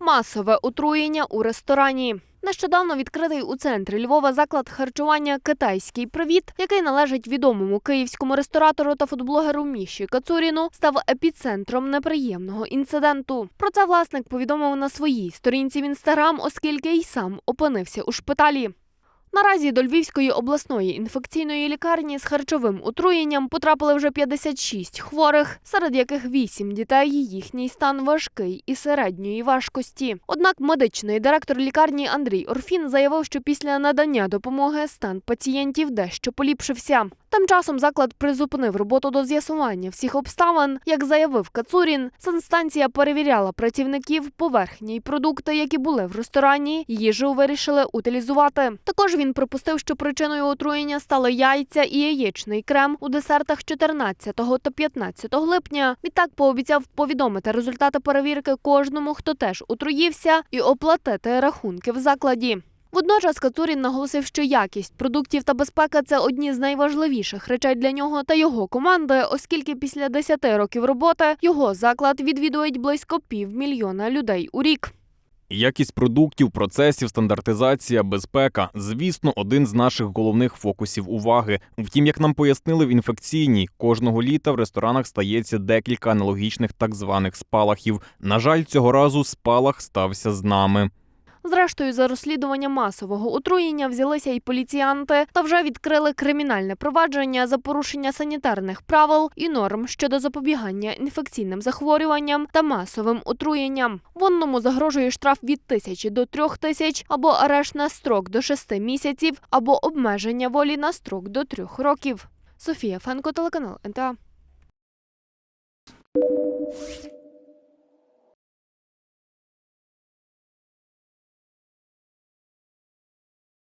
Масове отруєння у ресторані. Нещодавно відкритий у центрі Львова заклад харчування Китайський привіт, який належить відомому київському ресторатору та фудблогеру Міші Кацуріну, став епіцентром неприємного інциденту. Про це власник повідомив на своїй сторінці в інстаграм, оскільки й сам опинився у шпиталі. Наразі до Львівської обласної інфекційної лікарні з харчовим отруєнням потрапили вже 56 хворих, серед яких 8 дітей. Їхній стан важкий і середньої важкості. Однак медичний директор лікарні Андрій Орфін заявив, що після надання допомоги стан пацієнтів дещо поліпшився. Тим часом заклад призупинив роботу до з'ясування всіх обставин. Як заявив Кацурін, санстанція перевіряла працівників поверхні й продукти, які були в ресторані. Їжу вирішили утилізувати. Також він припустив, що причиною отруєння стали яйця і яєчний крем у десертах 14 та 15 липня. Відтак пообіцяв повідомити результати перевірки кожному, хто теж отруївся, і оплатити рахунки в закладі. Водночас Кацурін наголосив, що якість продуктів та безпека це одні з найважливіших речей для нього та його команди, оскільки після 10 років роботи його заклад відвідують близько півмільйона людей у рік. Якість продуктів, процесів, стандартизація, безпека звісно, один з наших головних фокусів уваги. Втім, як нам пояснили в інфекційній, кожного літа в ресторанах стається декілька аналогічних так званих спалахів. На жаль, цього разу спалах стався з нами. Зрештою, за розслідування масового отруєння взялися й поліціянти та вже відкрили кримінальне провадження за порушення санітарних правил і норм щодо запобігання інфекційним захворюванням та масовим отруєнням. Вонному загрожує штраф від тисячі до трьох тисяч або арешт на строк до шести місяців, або обмеження волі на строк до трьох років. Софія Фенко, телеканал НТА.